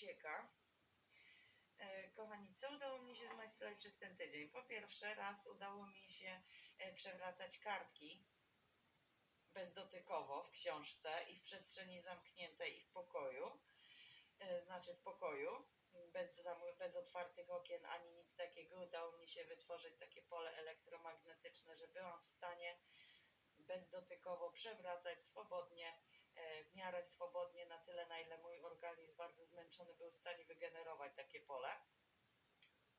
ucieka. E, Kochani, co udało mi się zmajstrować przez ten tydzień? Po pierwsze, raz udało mi się e, przewracać kartki bezdotykowo w książce i w przestrzeni zamkniętej i w pokoju. E, Znaczy w pokoju, bez, bez otwartych okien ani nic takiego. Udało mi się wytworzyć takie pole elektromagnetyczne, że byłam w stanie bezdotykowo przewracać swobodnie, w miarę swobodnie, na tyle na ile mój organizm bardzo zmęczony był w stanie wygenerować takie pole.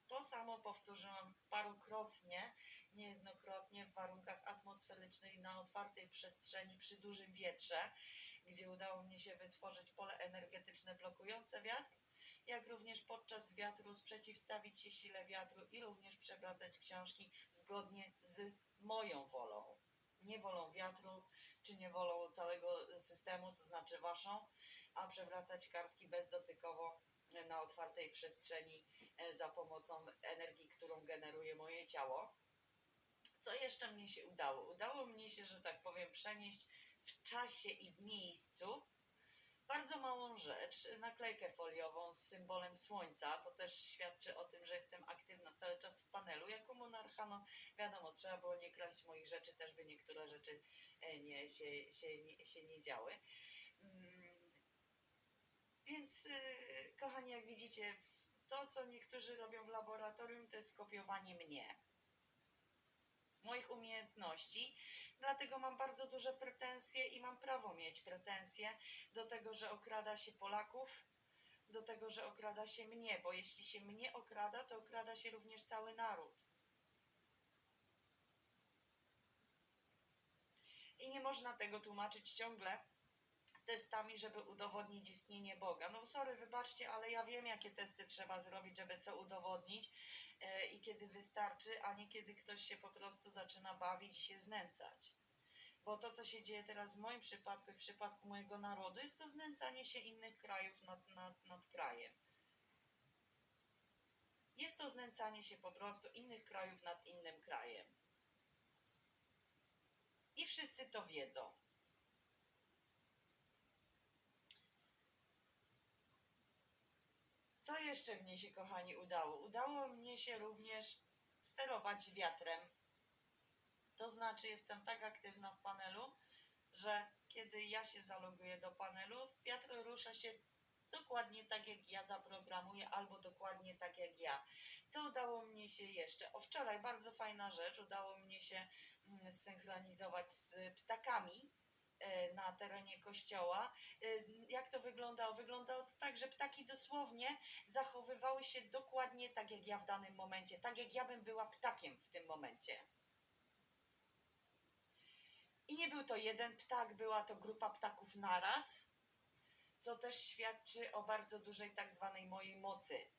To samo powtórzyłam parukrotnie, niejednokrotnie w warunkach atmosferycznych na otwartej przestrzeni przy dużym wietrze, gdzie udało mi się wytworzyć pole energetyczne blokujące wiatr, jak również podczas wiatru sprzeciwstawić się sile wiatru i również przewracać książki zgodnie z moją wolą nie wolą wiatru, czy nie wolą całego systemu, to znaczy waszą, a przewracać kartki bezdotykowo na otwartej przestrzeni e, za pomocą energii, którą generuje moje ciało. Co jeszcze mnie się udało? Udało mnie się, że tak powiem, przenieść w czasie i w miejscu bardzo małą rzecz, naklejkę foliową z symbolem słońca. To też świadczy o tym, że jestem aktywna cały czas w panelu. Jako monarcha, no wiadomo, trzeba było nie kraść moich rzeczy, też by niektóre rzeczy e, nie, się, się, nie, się nie działy. Mm, Więc, y, kochani, jak widzicie, to, co niektórzy robią w laboratorium, to jest kopiowanie mnie. Moich umiejętności, dlatego mam bardzo duże pretensje i mam prawo mieć pretensje do tego, że okrada się Polaków, do tego, że okrada się mnie, bo jeśli się mnie okrada, to okrada się również cały naród. I nie można tego tłumaczyć ciągle testami, żeby udowodnić istnienie Boga. No sorry, wybaczcie, ale ja wiem, jakie testy trzeba zrobić, żeby co udowodnić e, i kiedy wystarczy, a nie kiedy ktoś się po prostu zaczyna bawić i się znęcać. Bo to, co się dzieje teraz w moim przypadku i w przypadku mojego narodu, jest to znęcanie się innych krajów nad, nad, nad krajem. Jest to znęcanie się po prostu innych krajów nad innym krajem. I wszyscy to wiedzą. Co jeszcze mnie się, kochani, udało? Udało mnie się również sterować wiatrem. To znaczy, jestem tak aktywna w panelu, że kiedy ja się zaloguję do panelu, wiatr rusza się dokładnie tak, jak ja zaprogramuję, albo dokładnie tak, jak ja. Co udało mnie się jeszcze? O wczoraj bardzo fajna rzecz, udało mnie się mm, zsynchronizować z ptakami na terenie kościoła. E, Jak to wyglądało? Wyglądało to tak, że ptaki dosłownie zachowywały się dokładnie tak, jak ja w danym momencie, tak jak ja bym była ptakiem w tym momencie. I nie był to jeden ptak, była to grupa ptaków naraz, co też świadczy o bardzo dużej tak zwanej mojej mocy.